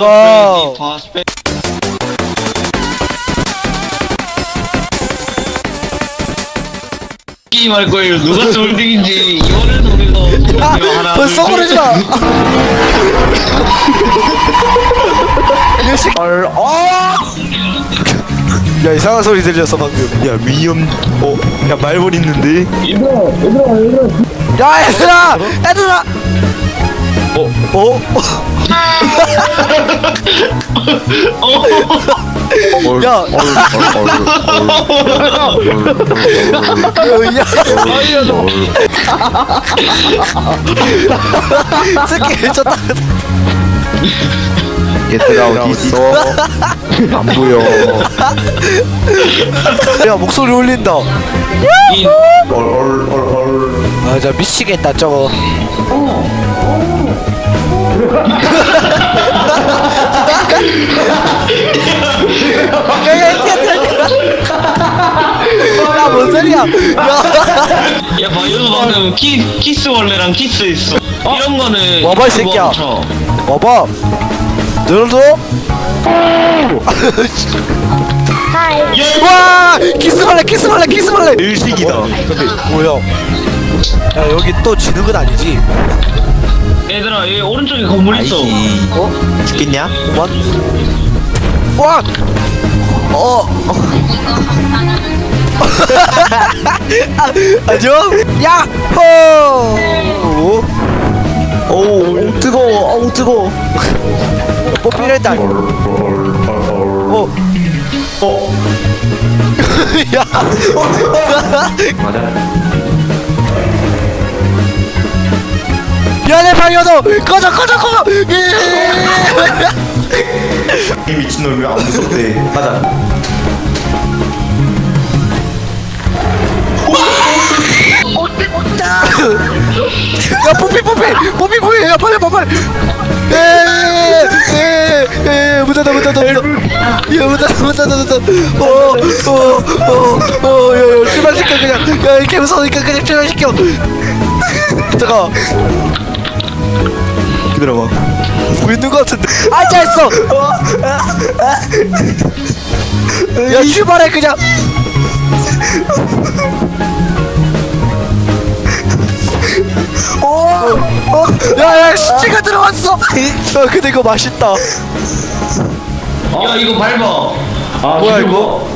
와. 파스페 게임 할 거예요. 누가 솔딩인지 이번엔 우리가 아, 하나 셋. 마. 이 새끼. 헐, 어! 야 이상한 소리 들렸어 방금. 야 위험 어? 야 말벌 있는데? 야 얘들아, 얘들아. 어? 어? 어, 야, 야, 새끼 미쳤다. 얘들아 어디 있어? 안 보여 야 목소리 울린다. 이- 아, 저 미치겠다 저거. 야뭔 소리야? 야, 야 바이오도 방금 키, 키스 원래랑 키스 있어. 이런 거는 와봐, 이 새끼야. 그거 쳐. 와봐. 너도? 예! 와, 키스 벌레, 키스 벌레, 키스 벌레. 일식이다 뭐야? 야 여기 또 지는 건 아니지? 얘들아 얘 오른쪽에 건물 있어. 어? 죽겠냐? 와! 어! 안녕? 야호! 오 뜨거워 어우 뜨거워 뽀삐를 했다. 어? 어? 야! 미안 해 방여도 꺼져 꺼져 꺼져! 예! 이 미친놈 왜안 무섭대? 가자. 야 뽀삐 뽀삐. 뽀삐 뽀삐 야 빨리 빨리 빨리. 에에에 야문 닫아 문 닫아 문 닫아. 어어어어야야 출발시켜 그냥. 야 이렇게 무서우니까 그냥 출발시켜. 잠깐 기다려봐. 보이는 거 같은데. 앉아있어. 야 출발해 그냥. 어, 야 야 시체가 들어왔어. 야 근데 이거 맛있다. 야 이거 밟아. 뭐야 이거?